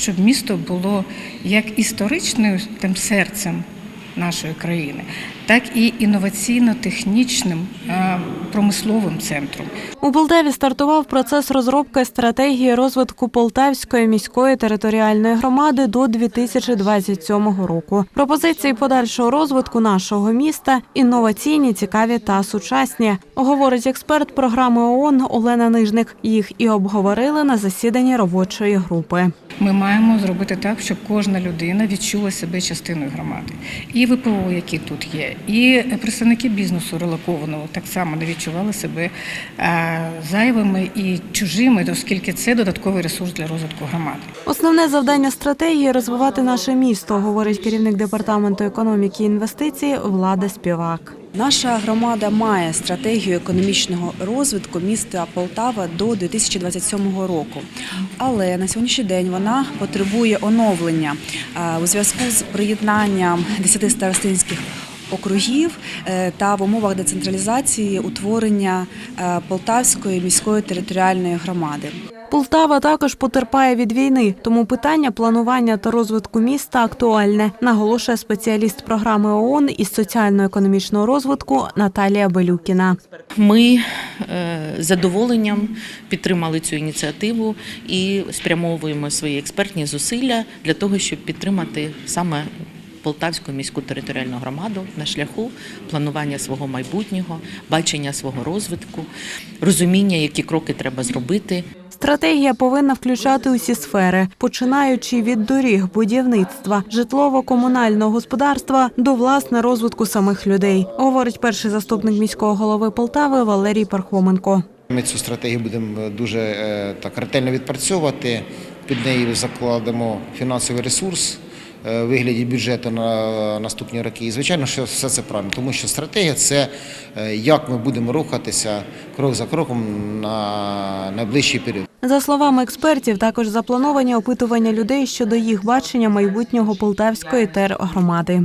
щоб місто було як історичним тим серцем нашої країни, так і інноваційно-технічним промисловим центром. У Полтаві стартував процес розробки стратегії розвитку Полтавської міської територіальної громади до 2027 року. Пропозиції подальшого розвитку нашого міста інноваційні, цікаві та сучасні, говорить експерт програми ООН Олена Нижник. Їх і обговорили на засіданні робочої групи. Ми маємо зробити так, щоб кожна людина відчула себе частиною громади. І ВПО, які тут є, і представники бізнесу релокованого так само не відчували себе е, зайвими і чужими, оскільки це додатковий ресурс для розвитку громади. Основне завдання стратегії розвивати наше місто, говорить керівник департаменту економіки і інвестицій Влада Співак. Наша громада має стратегію економічного розвитку міста Полтава до 2027 року. Але на сьогоднішній день вона потребує оновлення е, у зв'язку з приєднанням 10 старостинських округів е, та в умовах децентралізації утворення е, Полтавської міської територіальної громади. Полтава також потерпає від війни, тому питання планування та розвитку міста актуальне, наголошує спеціаліст програми ООН із соціально-економічного розвитку Наталія Белюкіна. Ми е, з задоволенням підтримали цю ініціативу і спрямовуємо свої експертні зусилля для того, щоб підтримати саме Полтавську міську територіальну громаду на шляху планування свого майбутнього, бачення свого розвитку, розуміння, які кроки треба зробити. Стратегія повинна включати усі сфери, починаючи від доріг, будівництва, житлово-комунального господарства до власне розвитку самих людей, говорить перший заступник міського голови Полтави Валерій Пархоменко. Ми цю стратегію будемо дуже е, так ретельно відпрацьовувати. Під нею закладемо фінансовий ресурс е, вигляді бюджету на наступні роки. І звичайно, що все це правильно, тому що стратегія це е, як ми будемо рухатися крок за кроком на найближчий період. За словами експертів, також заплановані опитування людей щодо їх бачення майбутнього полтавської тергромади.